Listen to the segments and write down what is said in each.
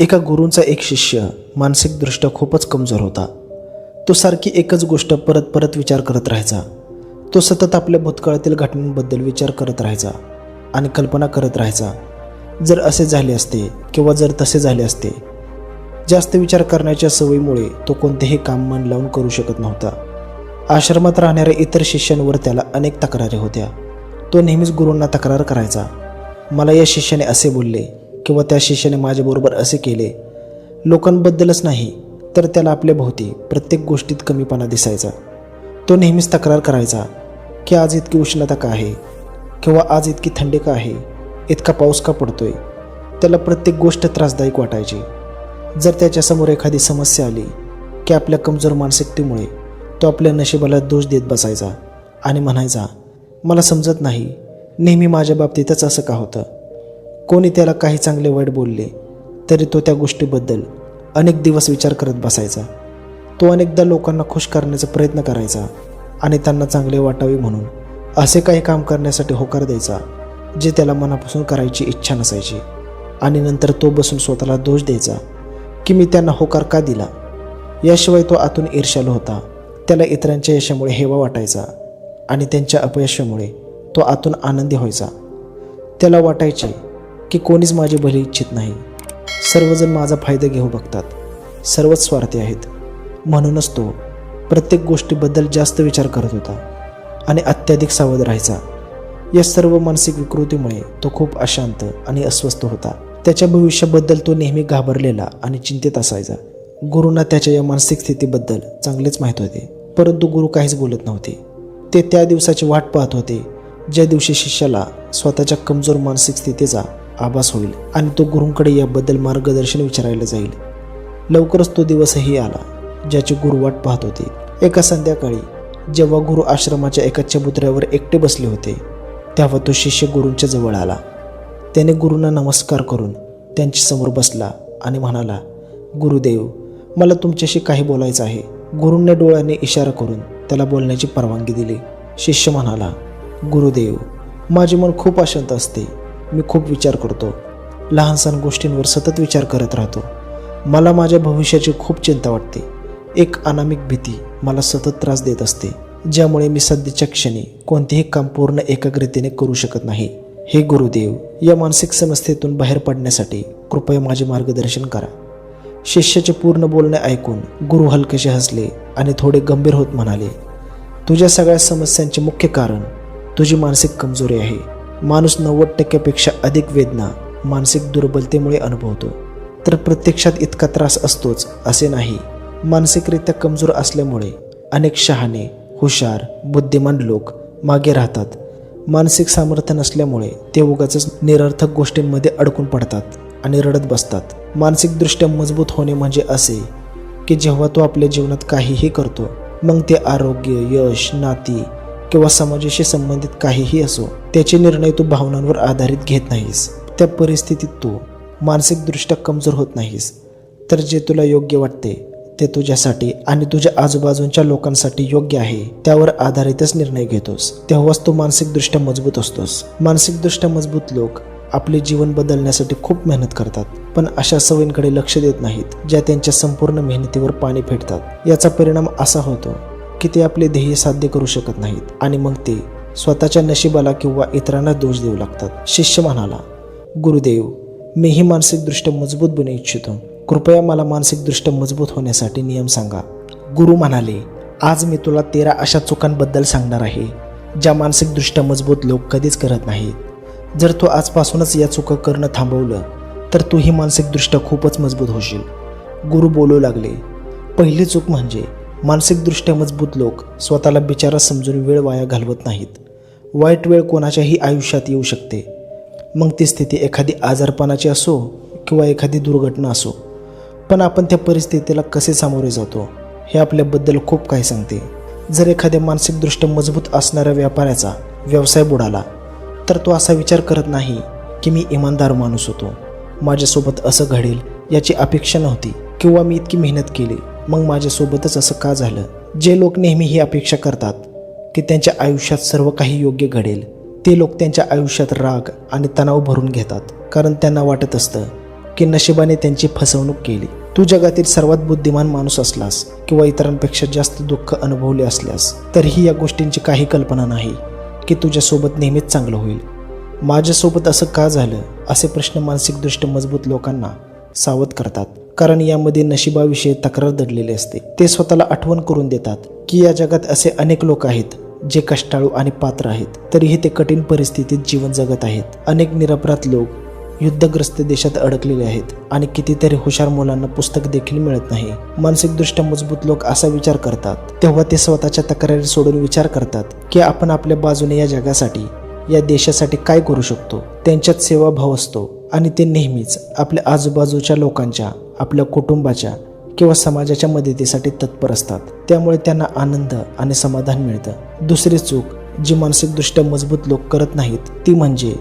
एका गुरूंचा एक शिष्य मानसिकदृष्ट्या खूपच कमजोर होता. तो सारखी एकच गोष्ट परत परत विचार करत राहायचा. तो सतत आपल्या भूतकाळातील घटनांबद्दल विचार करत राहायचा आणि कल्पना करत राहायचा. जर असे झाले असते किंवा जर तसे झाले असते जास्त विचार करण्याच्या सवयीमुळे तो कोणतेही काम मन लावून करू शकत नव्हता. आश्रमात राहणाऱ्या इतर शिष्यांवर त्याला अनेक तक्रारी होत्या. तो नेहमीच गुरूंना तक्रार करायचा. मला या शिष्याने असे बोलले किंवा त्या शिष्याने माझ्याबरोबर असे केले लोकांबद्दलच नाही तर त्याला आपल्या भोवती प्रत्येक गोष्टीत कमीपणा दिसायचा. तो नेहमीच तक्रार करायचा की आज इतकी उष्णता का आहे? किंवा आज इतकी थंडी का आहे? इतका पाऊस का पडतोय? त्याला प्रत्येक गोष्ट त्रासदायक वाटायची. जर त्याच्यासमोर एखादी समस्या आली की आपल्या कमजोर मानसिकतेमुळे तो आपल्या नशिबाला दोष देत बसायचा आणि म्हणायचा मला समजत नाही नेहमी माझ्या बाबतीतच असं का होतं? कोणी त्याला काही चांगले वाईट बोलले तरी तो त्या गोष्टीबद्दल अनेक दिवस विचार करत बसायचा. तो अनेकदा लोकांना खुश करण्याचा प्रयत्न करायचा आणि त्यांना चांगले वाटावे म्हणून असे काही काम करण्यासाठी होकार द्यायचा जे त्याला मनापासून करायची इच्छा नसायची. आणि नंतर तो बसून स्वतःला दोष द्यायचा की मी त्यांना होकार का दिला? याशिवाय तो आतून ईर्ष्यालो होता. त्याला इतरांच्या यशामुळे हेवा वाटायचा आणि त्यांच्या अपयशामुळे तो आतून आनंदी व्हायचा. त्याला वाटायचे की कोणीच माझे भले इच्छित नाही. सर्वजण माझा फायदा घेऊ बघतात. सर्वच स्वार्थी आहेत. म्हणूनच तो प्रत्येक गोष्टीबद्दल जास्त विचार करत होता आणि अत्याधिक सावध राहायचा. या सर्व मानसिक विकृतीमुळे तो खूप अशांत आणि अस्वस्थ होता. त्याच्या भविष्याबद्दल तो नेहमी घाबरलेला आणि चिंतित असायचा. गुरूंना त्याच्या या मानसिक स्थितीबद्दल चांगलेच माहीत होते. परंतु गुरु काहीच बोलत नव्हते. ते त्या दिवसाची वाट पाहत होते ज्या दिवशी शिष्याला स्वतःच्या कमजोर मानसिक स्थितीचा आभास होईल आणि तो गुरूंकडे याबद्दल मार्गदर्शन विचारायला जाईल. लवकरच तो दिवसही आला ज्याची गुरु वाट पाहत होते. एका संध्याकाळी जेव्हा गुरु आश्रमाच्या एका चबुतऱ्यावर एकटे बसले होते तेव्हा तो शिष्य गुरूंच्या जवळ आला. त्याने गुरूंना नमस्कार करून त्यांच्यासमोर बसला आणि म्हणाला गुरुदेव मला तुमच्याशी काही बोलायचं आहे. गुरूंना डोळ्याने इशारा करून त्याला बोलण्याची परवानगी दिली. शिष्य म्हणाला गुरुदेव माझे मन खूप अशांत असते. मी खूप विचार करतो. लहान सहान गोष्टींवर सतत विचार करत राहतो. मला माझ्या भविष्याची खूप चिंता वाटते. एक अनामिक भीती मला सतत त्रास देत असते ज्यामुळे मी सध्याच्या क्षणी कोणतेही काम पूर्ण एकाग्रतेने करू शकत नाही. हे गुरुदेव या मानसिक समस्येतून बाहेर पडण्यासाठी कृपया माझे मार्गदर्शन करा. शिष्याचे पूर्ण बोलणे ऐकून गुरु हलकेसे हसले आणि थोडे गंभीर होत म्हणाले तुझ्या सगळ्या समस्यांचे मुख्य कारण तुझी मानसिक कमजोरी आहे. माणूस नव्वद टक्क्यापेक्षा अधिक वेदना मानसिक दुर्बलतेमुळे अनुभवतो. तर प्रत्यक्षात इतका त्रास असतोच असे नाही. मानसिकरित्या कमजोर असल्यामुळे अनेक शहाणे हुशार बुद्धिमान लोक मागे राहतात. मानसिक सामर्थ्य नसल्यामुळे ते उगाच निरर्थक गोष्टींमध्ये अडकून पडतात आणि रडत बसतात. मानसिकदृष्ट्या मजबूत होणे म्हणजे असे की जेव्हा तो आपल्या जीवनात काहीही करतो मग ते आरोग्य यश नाती किंवा समाजाशी संबंधित काहीही असो त्याचे निर्णय तू भावनांवर आधारित घेत नाहीस. त्या परिस्थितीत तू मानसिकदृष्ट्या कमजोर होत नाहीस. तर जे तुला योग्य वाटते ते तुझ्यासाठी आणि तुझ्या आजूबाजूंच्या लोकांसाठी योग्य आहे त्यावर आधारितच निर्णय घेतोस. तेव्हाच तू मानसिकदृष्ट्या मजबूत असतोस. मानसिकदृष्ट्या मजबूत लोक आपले जीवन बदलण्यासाठी खूप मेहनत करतात पण अशा सवयींकडे लक्ष देत नाहीत ज्या त्यांच्या संपूर्ण मेहनतीवर पाणी फेडतात. याचा परिणाम असा होतो की ते आपले ध्येय साध्य करू शकत नाहीत आणि मग ते स्वतःच्या नशिबाला किंवा इतरांना दोष देऊ लागतात. शिष्य म्हणाला गुरुदेव मीही मानसिकदृष्ट्या मजबूत बनू इच्छितो. कृपया मला मानसिकदृष्ट्या मजबूत होण्यासाठी नियम सांगा. गुरु म्हणाले आज मी तुला तेरा अशा चुकांबद्दल सांगणार आहे ज्या मानसिकदृष्ट्या मजबूत लोक कधीच करत नाहीत. जर तू आजपासूनच या चुका करणं थांबवलं तर तूही मानसिकदृष्ट्या खूपच मजबूत होशील. गुरु बोलू लागले पहिली चूक म्हणजे मानसिकदृष्ट्या मजबूत लोक स्वतःला बिचारा समजून वेळ वाया घालवत नाहीत. वाईट वेळ कोणाच्याही आयुष्यात येऊ शकते. मग ती स्थिती एखादी आजारपणाची असो किंवा एखादी दुर्घटना असो. पण आपण त्या परिस्थितीला कसे सामोरे जातो हे आपल्याबद्दल खूप काही सांगते. जर एखाद्या मानसिकदृष्ट्या मजबूत असणाऱ्या व्यापाऱ्याचा व्यवसाय बुडाला तर तो असा विचार करत नाही की मी इमानदार माणूस होतो. माझ्यासोबत असं घडेल याची अपेक्षा नव्हती किंवा मी इतकी मेहनत केली. मग माझ्यासोबतच असं का झालं? जे लोक नेहमी ही अपेक्षा करतात की त्यांच्या आयुष्यात सर्व काही योग्य घडेल ते लोक त्यांच्या आयुष्यात राग आणि तणाव भरून घेतात. कारण त्यांना वाटत असतं की नशिबाने त्यांची फसवणूक केली. तू जगातील सर्वात बुद्धिमान माणूस असलास किंवा इतरांपेक्षा जास्त दुःख अनुभवले असल्यास तरीही या गोष्टींची काही कल्पना नाही की तुझ्यासोबत नेहमीच चांगलं होईल. माझ्यासोबत असं का झालं? असे प्रश्न मानसिकदृष्ट्या मजबूत लोकांना सावध करतात. कारण यामध्ये नशिबाविषयी तक्रार दडलेली असते. ते स्वतःला आठवण करून देतात की या जगात असे अनेक लोक आहेत जे कष्टाळू आणि पात्र आहेत. तरीही ते कठीण परिस्थितीत जीवन जगत आहेत. अनेक निरपराध लोक युद्धग्रस्त देशात अडकलेले आहेत आणि कितीतरी हुशार मुलांना पुस्तक देखील मिळत नाही. मानसिकदृष्ट्या मजबूत लोक असा विचार करतात. तेव्हा ते स्वतःच्या तक्रारी सोडून विचार करतात की आपण आपल्या बाजूने या जगासाठी या देशासाठी काय करू शकतो? त्यांच्यात सेवाभाव असतो आणि ते नेहमीच आपल्या आजूबाजूच्या लोकांच्या आपल्या कुटुंबाच्या किंवा समाजाच्या मदतीसाठी तत्पर असतात. त्यामुळे त्यांना आनंद आणि समाधान मिळतं. दुसरी चूक जी मानसिकदृष्ट्या मजबूत लोक करत नाहीत ती म्हणजे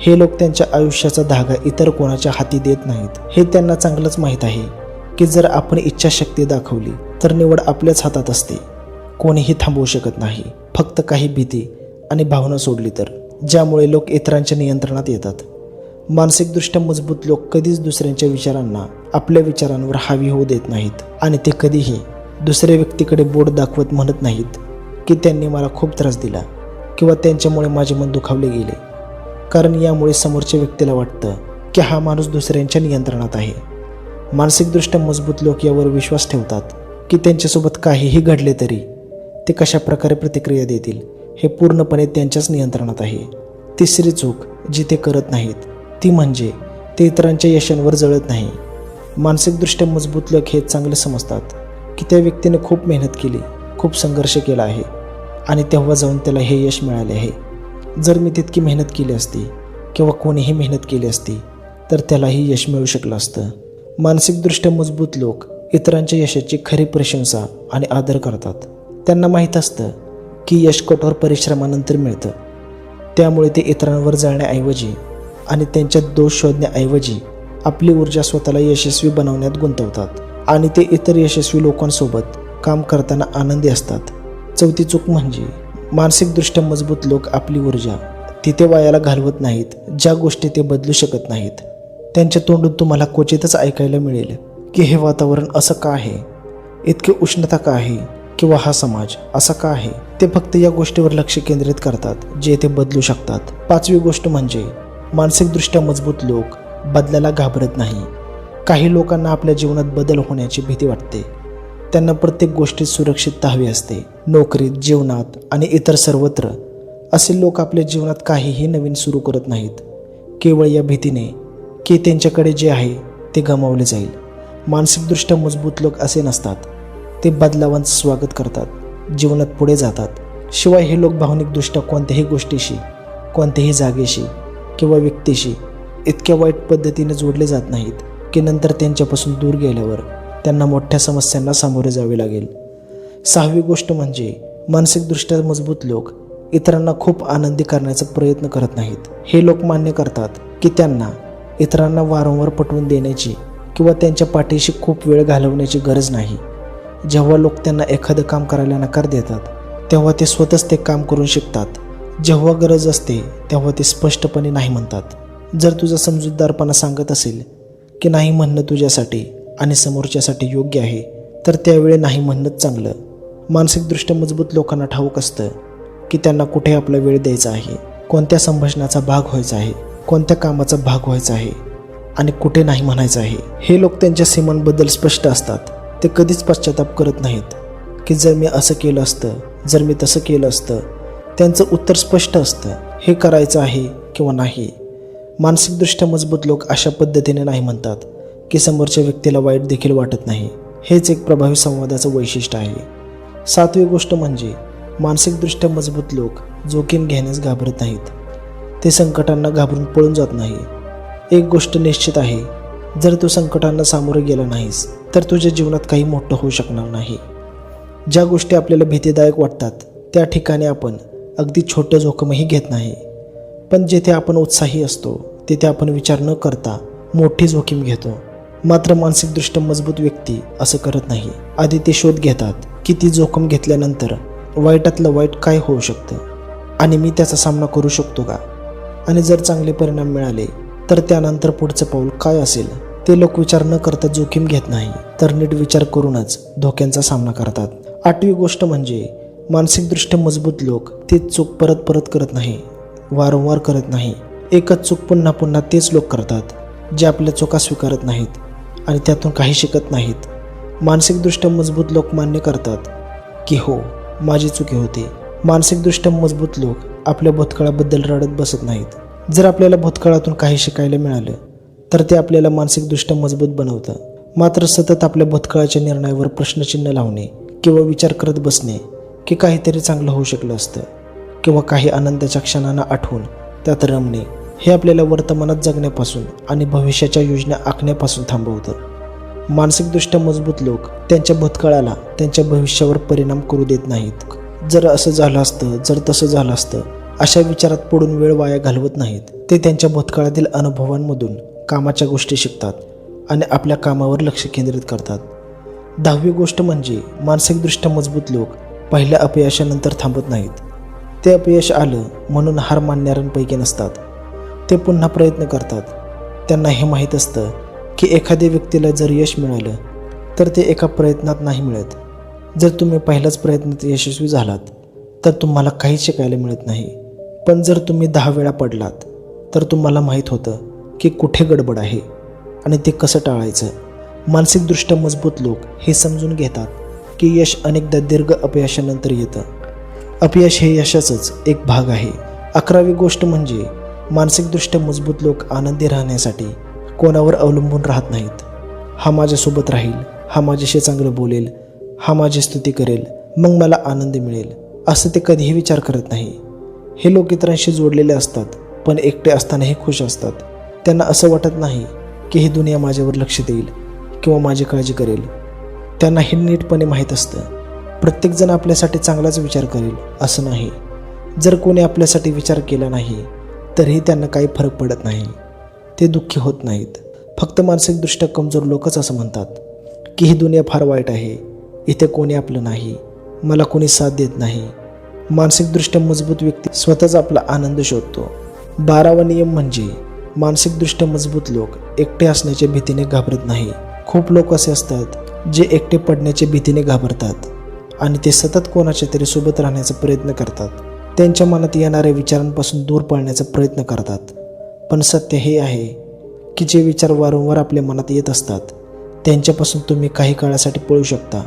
हे लोक त्यांच्या आयुष्याचा धागा इतर कोणाच्या हाती देत नाहीत. हे त्यांना चांगलंच माहीत आहे की जर आपण इच्छाशक्ती दाखवली तर निवड आपल्याच हातात असते. कोणीही थांबवू शकत नाही. फक्त काही भीती आणि भावना सोडली तर ज्यामुळे लोक इतरांच्या नियंत्रणात येतात. मानसिकदृष्ट्या मजबूत लोक कधीच दुसऱ्यांच्या विचारांना आपल्या विचारांवर हावी होऊ देत नाहीत आणि ते कधीही दुसऱ्या व्यक्तीकडे बोट दाखवत म्हणत नाहीत की त्यांनी मला खूप त्रास दिला किंवा त्यांच्यामुळे माझे मन दुखावले गेले. कारण यामुळे समोरच्या व्यक्तीला वाटतं की हा माणूस दुसऱ्यांच्या नियंत्रणात आहे. मानसिकदृष्ट्या मजबूत लोक यावर विश्वास ठेवतात की त्यांच्यासोबत काहीही घडले तरी ते कशा प्रकारे प्रतिक्रिया देतील हे पूर्णपणे त्यांच्याच नियंत्रणात आहे. तिसरी चूक जी ते करत नाहीत ती म्हणजे ते इतरांच्या यशांवर जळत नाही. मानसिकदृष्ट्या मजबूत लोक हे चांगले समजतात की त्या व्यक्तीने खूप मेहनत केली खूप संघर्ष केला आहे आणि तेव्हा जाऊन त्याला हे यश मिळाले आहे. जर मी तितकी मेहनत केली असती किंवा कोणीही मेहनत केली असती तर त्यालाही यश मिळू शकलं असतं. मानसिकदृष्ट्या मजबूत लोक इतरांच्या यशाची खरी प्रशंसा आणि आदर करतात. त्यांना माहीत असतं की यश कठोर परिश्रमानंतर मिळतं. त्यामुळे ते इतरांवर जाण्याऐवजी आणि त्यांच्यात दोष शोधण्याऐवजी आपली ऊर्जा स्वतःला यशस्वी बनवण्यात गुंतवतात आणि ते इतर यशस्वी लोकांसोबत काम करताना आनंदी असतात. चौथी चूक म्हणजे मानसिकदृष्ट्या मजबूत लोक आपली ऊर्जा तिथे वायाला घालवत नाहीत ज्या गोष्टी ते बदलू शकत नाहीत. त्यांच्या तोंडून तुम्हाला क्वचितच ऐकायला मिळेल की हे वातावरण असं का आहे? इतकी उष्णता का आहे? किंवा हा समाज असा का आहे? ते फक्त या गोष्टीवर लक्ष केंद्रित करतात जे ते बदलू शकतात. पाचवी गोष्ट म्हणजे मानसिकदृष्ट्या मजबूत लोक बदलायला घाबरत नाही. काही लोकांना आपल्या जीवनात बदल होण्याची भीती वाटते. त्यांना प्रत्येक गोष्टीत सुरक्षितता हवी असते. नोकरीत जीवनात आणि इतर सर्वत्र. असे लोक आपल्या जीवनात काहीही नवीन सुरू करत नाहीत. केवळ या भीतीने की त्यांच्याकडे जे आहे ते गमावले जाईल. मानसिकदृष्ट्या मजबूत लोक असे नसतात. ते बदलावांचं स्वागत करतात. जीवनात पुढे जातात. शिवाय हे लोक भावनिकदृष्ट्या कोणत्याही गोष्टीशी कोणत्याही जागेशी किंवा व्यक्तीशी इतक्या वाईट पद्धतीने जोडले जात नाहीत की नंतर त्यांच्यापासून दूर गेल्यावर त्यांना मोठ्या समस्यांना सामोरे जावे लागेल. सहावी गोष्ट म्हणजे मानसिकदृष्ट्या मजबूत लोक इतरांना खूप आनंदी करण्याचा प्रयत्न करत नाहीत. हे लोक मान्य करतात की त्यांना इतरांना वारंवार पटवून देण्याची किंवा त्यांच्या पाठीशी खूप वेळ घालवण्याची गरज नाही. जेव्हा लोक त्यांना एखादं काम करायला नकार देतात तेव्हा ते स्वतःच ते काम करून शिकतात. जेव्हा गरज असते तेव्हा ते स्पष्टपणे नाही म्हणतात. जर तुझा समजूतदारपणा सांगत असेल की नाही म्हणणं तुझ्यासाठी आणि समोरच्यासाठी योग्य आहे तर त्यावेळी नाही म्हणणंच चांगलं. मानसिकदृष्ट्या मजबूत लोकांना ठाऊक असतं की त्यांना कुठे आपला वेळ द्यायचा आहे कोणत्या संभाषणाचा भाग व्हायचा आहे कोणत्या कामाचा भाग व्हायचा आहे आणि कुठे नाही म्हणायचं आहे. हे लोक त्यांच्या सीमांबद्दल स्पष्ट असतात. ते कधीच पश्चाताप करत नाहीत की जर मी असं केलं असतं जर मी तसं केलं असतं त्यांचं उत्तर स्पष्ट असतं. हे करायचं आहे किंवा नाही मानसिकदृष्ट्या मजबूत लोक अशा पद्धतीने नाही म्हणतात की समोरच्या व्यक्तीला वाईट देखील वाटत नाही. हेच एक प्रभावी संवादाचं वैशिष्ट्य आहे. सातवी गोष्ट म्हणजे मानसिकदृष्ट्या मजबूत लोक जोखीम घेण्यास घाबरत नाहीत. ते संकटांना घाबरून पळून जात नाही. एक गोष्ट निश्चित आहे जर तू संकटांना सामोरे गेला नाहीस तर तुझ्या जीवनात काही मोठं होऊ शकणार नाही. ज्या गोष्टी आपल्याला भीतीदायक वाटतात त्या ठिकाणी आपण अगदी छोटं जोखमही घेत नाही. पण जेथे आपण उत्साही असतो तिथे आपण विचार न करता मोठी जोखीम घेतो. मात्र मानसिकदृष्ट्या मजबूत व्यक्ती असं करत नाही. आधी ते शोध घेतात की ती जोखम घेतल्यानंतर वाईटातलं वाईट काय होऊ शकतं आणि मी त्याचा सामना करू शकतो का? आणि जर चांगले परिणाम मिळाले तर त्यानंतर पुढचं पाऊल काय असेल? ते लोक विचार न करता जोखीम घेत नाही तर नीट विचार करूनच धोक्यांचा सामना करतात. आठवी गोष्ट म्हणजे मानसिकदृष्ट्या मजबूत लोक ती चूक परत परत करत नाही. वारंवार करत नाही. एकच चूक पुन्हा पुन्हा तेच लोक करतात जे आपल्या चुका स्वीकारत नाहीत आणि त्यातून काही शिकत नाहीत. मानसिकदृष्ट्या मजबूत लोक मान्य करतात की हो माझी चुकी होती. मानसिकदृष्ट्या मजबूत लोक आपल्या भूतकाळाबद्दल रडत बसत नाहीत. जर आपल्याला भूतकाळातून काही शिकायला मिळालं तर ते आपल्याला मानसिकदृष्ट्या मजबूत बनवतं. मात्र सतत आपल्या भूतकाळाच्या निर्णयावर प्रश्नचिन्ह लावणे किंवा विचार करत बसणे की काहीतरी चांगलं होऊ शकलं असतं. किंवा काही आनंदाच्या क्षणांना आठवून त्यात रमणे हे आपल्याला वर्तमानात जगण्यापासून आणि भविष्याच्या योजना आखण्यापासून थांबवतं. मानसिकदृष्ट्या मजबूत लोक त्यांच्या भूतकाळाला त्यांच्या भविष्यावर परिणाम करू देत नाहीत. जर असं झालं असतं जर तसं झालं असतं अशा विचारात पडून वेळ वाया घालवत नाहीत. ते त्यांच्या भूतकाळातील अनुभवांमधून कामाच्या गोष्टी शिकतात आणि आपल्या कामावर लक्ष केंद्रित करतात. दहावी गोष्ट म्हणजे मानसिकदृष्ट्या मजबूत लोक पहिल्या अपयशानंतर थांबत नाहीत. ते अपयश आलं म्हणून हार मानणाऱ्यांपैकी नसतात. ते पुन्हा प्रयत्न करतात. त्यांना हे माहीत असतं की एखाद्या व्यक्तीला जर यश मिळालं तर ते एका प्रयत्नात नाही मिळत. जर तुम्ही पहिल्याच प्रयत्नात यशस्वी झालात तर तुम्हाला काहीच शिकायला मिळत नाही. पण जर तुम्ही दहा वेळा पडलात तर तुम्हाला माहीत होतं की कुठे गडबड आहे आणि ते कसं टाळायचं. मानसिकदृष्ट्या मजबूत लोक हे समजून घेतात की यश अनेकदा दीर्घ अपयशानंतर येतं. अपयश हे यशाचंच एक भाग आहे. अकरावी गोष्ट म्हणजे मानसिकदृष्ट्या मजबूत लोक आनंदी राहण्यासाठी कोणावर अवलंबून राहत नाहीत. हा माझ्यासोबत राहील हा माझ्याशी चांगलं बोलेल हा माझी स्तुती करेल मग मला आनंद मिळेल असं ते कधीही विचार करत नाही. हे लोक इतरांशी जोडलेले असतात पण एकटे असतानाही खुश असतात. त्यांना असं वाटत नाही की ही दुनिया माझ्यावर लक्ष देईल किंवा माझी काळजी करेल. त्यांना हे नीटपणे माहीत असतं. प्रत्येकजण आपल्यासाठी चांगलाच विचार करेल असं नाही. जर कोणी आपल्यासाठी विचार केला नाही तरीही त्यांना काही फरक पडत नाही. ते दुःखी होत नाहीत. फक्त मानसिकदृष्ट्या कमजोर लोकच असं म्हणतात की ही दुनिया फार वाईट आहे. इथे कोणी आपलं नाही मला कोणी साथ देत नाही. मानसिकदृष्ट्या मजबूत व्यक्ती स्वतःच आपला आनंद शोधतो. बारावा नियम म्हणजे मानसिकदृष्ट्या मजबूत लोक एकटे असण्याच्या भीतीने घाबरत नाही. खूप लोक असे असतात जे एकटे पडण्याच्या भीतीने घाबरतात. आणि ते सतत कोणाच्या तरी सोबत राहण्याचा प्रयत्न करतात. त्यांच्या मनात येणाऱ्या विचारांपासून दूर पळण्याचा प्रयत्न करतात. पण सत्य हे आहे की जे विचार वारंवार आपल्या मनात येत असतात त्यांच्यापासून तुम्ही काही काळासाठी पळू शकता.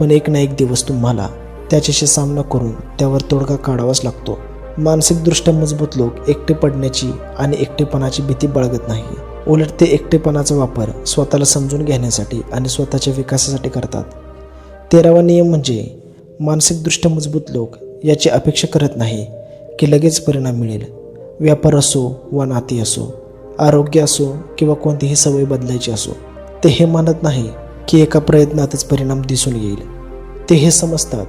पण एक ना एक दिवस तुम्हाला त्याच्याशी सामना करून त्यावर तोडगा काढावाच लागतो. मानसिकदृष्ट्या मजबूत लोक एकटे पडण्याची आणि एकटेपणाची भीती बाळगत नाही. उलट ते एकटेपणाचा वापर स्वतःला समजून घेण्यासाठी आणि स्वतःच्या विकासासाठी करतात. तेरावा नियम म्हणजे मानसिकदृष्ट्या मजबूत लोक याची अपेक्षा करत नाही की लगेच परिणाम मिळेल. व्यापार असो वा नाती असो आरोग्य असो किंवा कोणतीही सवय बदलायची असो ते हे मानत नाही की एका प्रयत्नातच परिणाम दिसून येईल. ते हे समजतात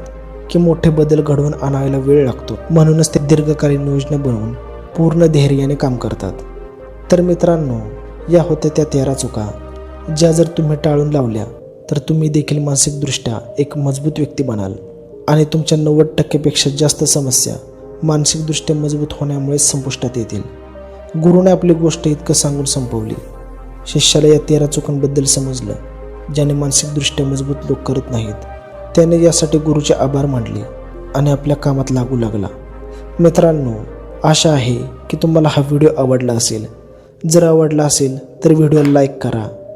की मोठे बदल घडवून आणायला वेळ लागतो. म्हणूनच ते दीर्घकालीन योजना बनवून पूर्ण धैर्याने काम करतात. तर मित्रांनो या होत्या त्या तेरा चुका ज्या जर तुम्ही टाळून लावल्या तर तुम्ही देखील मानसिकदृष्ट्या एक मजबूत व्यक्ती बनाल आणि तुमच्या नव्वद टक्केपेक्षा जास्त समस्या मानसिकदृष्ट्या मजबूत होण्यामुळेच संपुष्टात येतील. गुरुने आपली गोष्ट इतकं सांगून संपवली. शिष्याला या तेरा चुकांबद्दल समजलं ज्याने मानसिकदृष्ट्या मजबूत लोक करत नाहीत. त्याने यासाठी गुरुचे आभार मानले आणि आपल्या कामात लागू लागला. मित्रांनो आशा आहे की तुम्हाला हा व्हिडिओ आवडला असेल. जर आवडला असेल तर व्हिडिओला लाईक करा.